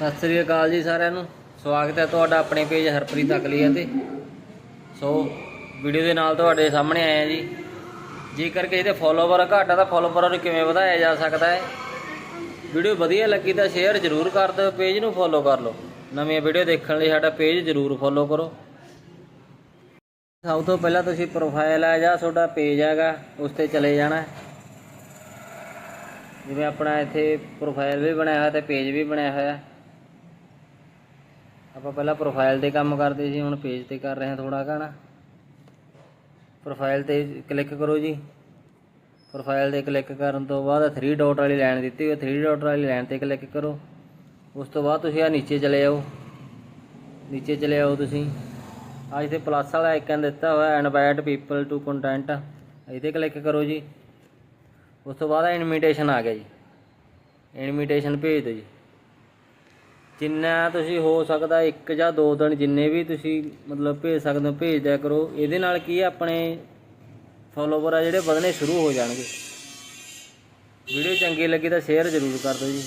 ਸਤਿ ਸ੍ਰੀ ਅਕਾਲ ਜੀ ਸਾਰਿਆਂ ਨੂੰ। ਸਵਾਗਤ ਹੈ ਤੁਹਾਡਾ ਆਪਣੇ ਪੇਜ ਹਰਪ੍ਰੀਤ ਅਕਲੀਆ ਤੇ ਸੋ ਵੀਡੀਓ ਦੇ ਨਾਲ ਤੁਹਾਡੇ ਸਾਹਮਣੇ ਆਏ ਆ ਜੀ। ਜੇਕਰ ਕਿਸੇ ਦੇ ਫੋਲੋਵਰ ਘੱਟ ਆ ਤਾਂ ਫੋਲੋਵਰਾਂ ਨੂੰ ਕਿਵੇਂ ਵਧਾਇਆ ਜਾ ਸਕਦਾ ਹੈ? ਵੀਡੀਓ ਵਧੀਆ ਲੱਗੀ ਤਾਂ ਸ਼ੇਅਰ ਜ਼ਰੂਰ ਕਰ ਦਿਓ, ਪੇਜ ਨੂੰ ਫੋਲੋ ਕਰ ਲਓ। ਨਵੀਆਂ ਵੀਡੀਓ ਦੇਖਣ ਲਈ ਸਾਡਾ ਪੇਜ ਜ਼ਰੂਰ ਫੋਲੋ ਕਰੋ। ਸਭ ਤੋਂ ਪਹਿਲਾਂ ਤੁਸੀਂ ਪ੍ਰੋਫਾਈਲ ਆ ਜਾਂ, ਤੁਹਾਡਾ ਪੇਜ ਹੈਗਾ, ਉਸ ਤੇ ਚਲੇ ਜਾਣਾ। ਜਿਵੇਂ ਆਪਣਾ ਇੱਥੇ ਪ੍ਰੋਫਾਈਲ ਵੀ ਬਣਾਇਆ ਹੋਇਆ ਤੇ ਪੇਜ ਵੀ ਬਣਾਇਆ ਹੋਇਆ। ਆਪਾਂ ਪਹਿਲਾਂ ਪ੍ਰੋਫਾਈਲ ਤੇ ਕੰਮ ਕਰਦੇ ਸੀ, ਹੁਣ ਪੇਜ ਤੇ ਕਰ ਰਹੇ ਹਾਂ ਥੋੜਾ ਘਣਾ। ਪ੍ਰੋਫਾਈਲ ਤੇ ਕਲਿੱਕ ਕਰੋ ਜੀ। ਪ੍ਰੋਫਾਈਲ ਤੇ ਕਲਿੱਕ ਕਰਨ ਤੋਂ ਬਾਅਦ 3 ਡਾਟ ਵਾਲੀ ਲਾਈਨ ਦਿੱਤੀ ਹੋਈ 3 ਡਾਟ ਵਾਲੀ ਲਾਈਨ ਤੇ ਕਲਿੱਕ ਕਰੋ। ਉਸ ਤੋਂ ਬਾਅਦ ਤੁਸੀਂ ਆ ਨੀਚੇ ਚਲੇ ਜਾਓ। ਨੀਚੇ ਚਲੇ ਆਓ ਤੁਸੀਂ। ਆ ਇੱਥੇ ਪਲੱਸ ਵਾਲਾ ਆਈਕਨ ਦਿੱਤਾ ਹੋਇਆ ਇਨਵਾਈਟ ਪੀਪਲ ਟੂ ਕੰਟੈਂਟ ਇਹਦੇ ਕਲਿੱਕ ਕਰੋ ਜੀ। ਉਸ ਤੋਂ ਬਾਅਦ ਇਨਵੀਟੇਸ਼ਨ ਆ ਗਿਆ ਜੀ। ਇਨਵੀਟੇਸ਼ਨ ਭੇਜ ਦਿਓ ਜੀ। ਜਿੰਨਾ ਤੁਸੀਂ ਹੋ ਸਕਦਾ ਇੱਕ ਜਾਂ ਦੋ ਦਿਨ ਜਿੰਨੇ ਵੀ ਤੁਸੀਂ ਮਤਲਬ ਭੇਜ ਸਕਦੇ ਹੋ, ਭੇਜ ਦਿਆ ਕਰੋ। ਇਹਦੇ ਨਾਲ ਕੀ ਹੈ ਆਪਣੇ ਫੋਲੋਵਰ ਆ ਜਿਹੜੇ ਵਧਣੇ ਸ਼ੁਰੂ ਹੋ ਜਾਣਗੇ। ਵੀਡੀਓ ਚੰਗੀ ਲੱਗੀ ਤਾਂ ਸ਼ੇਅਰ ਜ਼ਰੂਰ ਕਰ ਦਿਓ ਜੀ।